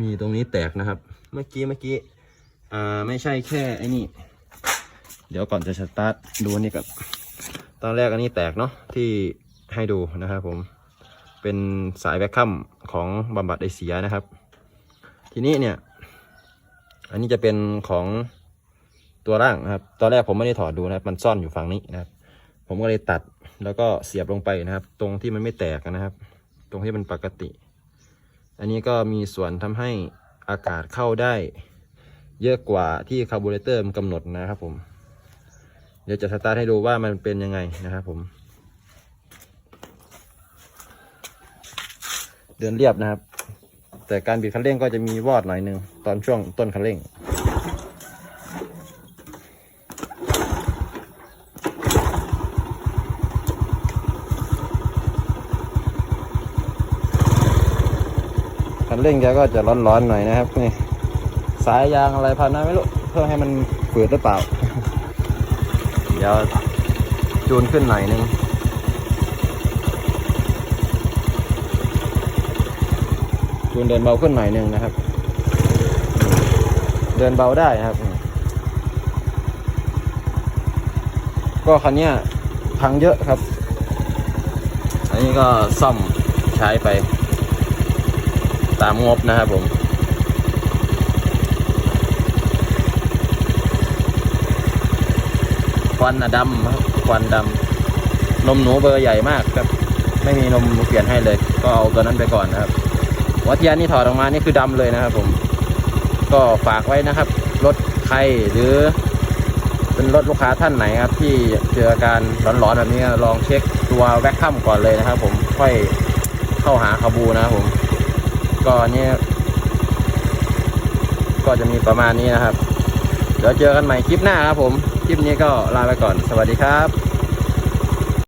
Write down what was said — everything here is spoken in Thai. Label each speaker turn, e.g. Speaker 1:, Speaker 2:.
Speaker 1: มีตรงนี้แตกนะครับ เมื่อกี้เมื่อกี้ อ่าไม่ใช่แค่ไอ้นี่ เดี๋ยวก่อนจะสตาร์ทดูนี่ก่อนตอนแรกอันนี้แตกเนาะที่ให้ดูนะครับผมเป็นสายแวคคัมของบำบัดไอเสียนะครับ ทีนี้เนี่ย อันนี้จะเป็นของตัวร่างนะครับ ตอนแรกผมไม่ได้ถอดดูนะครับ มันซ่อนอยู่ฝั่งนี้นะครับ ผมก็เลยตัดแล้วก็เสียบลงไปนะครับ ตรงที่มันไม่แตกนะครับ ตรงที่มันปกติ อันนี้ก็มีส่วนทำให้อากาศเข้าได้ เยอะกว่าที่คาร์บูเรเตอร์มันกำหนดนะครับผม เดี๋ยวจะสตาร์ทให้ดูว่ามันเป็นยังไงนะครับผม เดินเรียบนะครับ แต่การบิดคันเร่งก็จะมีวอดหน่อยนึงตอนช่วงต้นคันเร่ง คันเร่งแกก็จะร้อนๆหน่อยนะครับนี่สายยางอะไรพันนะไม่รู้เพื่อให้มันฝืดหรือเปล่า เดี๋ยวจูนขึ้นหน่อยนึงจูนเดินเบาขึ้นหน่อยนึงนะครับ เดินเบาได้ครับ ก็คันนี้พังเยอะครับ อันนี้ก็ซ่อมใช้ไป ตามงบนะครับผมควันอะดำครับควันดำนมหนูเบอร์ใหญ่มากครับ ไม่มีนมเปลี่ยนให้เลย ก็เอาตัวนั้นไปก่อนนะครับหัวเทียนนี่ถอดออกมานี่คือดำเลยนะครับ ผม ก็ฝากไว้นะครับ รถใครหรือ เป็นรถลูกค้าท่านไหนครับ ที่เจออาการร้อนๆแบบนี้ลองเช็คตัวแว็กคัมก่อนเลยนะครับ ผมค่อยเข้าหาคาบูนะครับผม ก็อันนี้ ก็จะมีประมาณนี้นะครับ เดี๋ยวเจอกันใหม่คลิปหน้าครับผม คลิปนี้ก็ลาไปก่อน สวัสดีครับ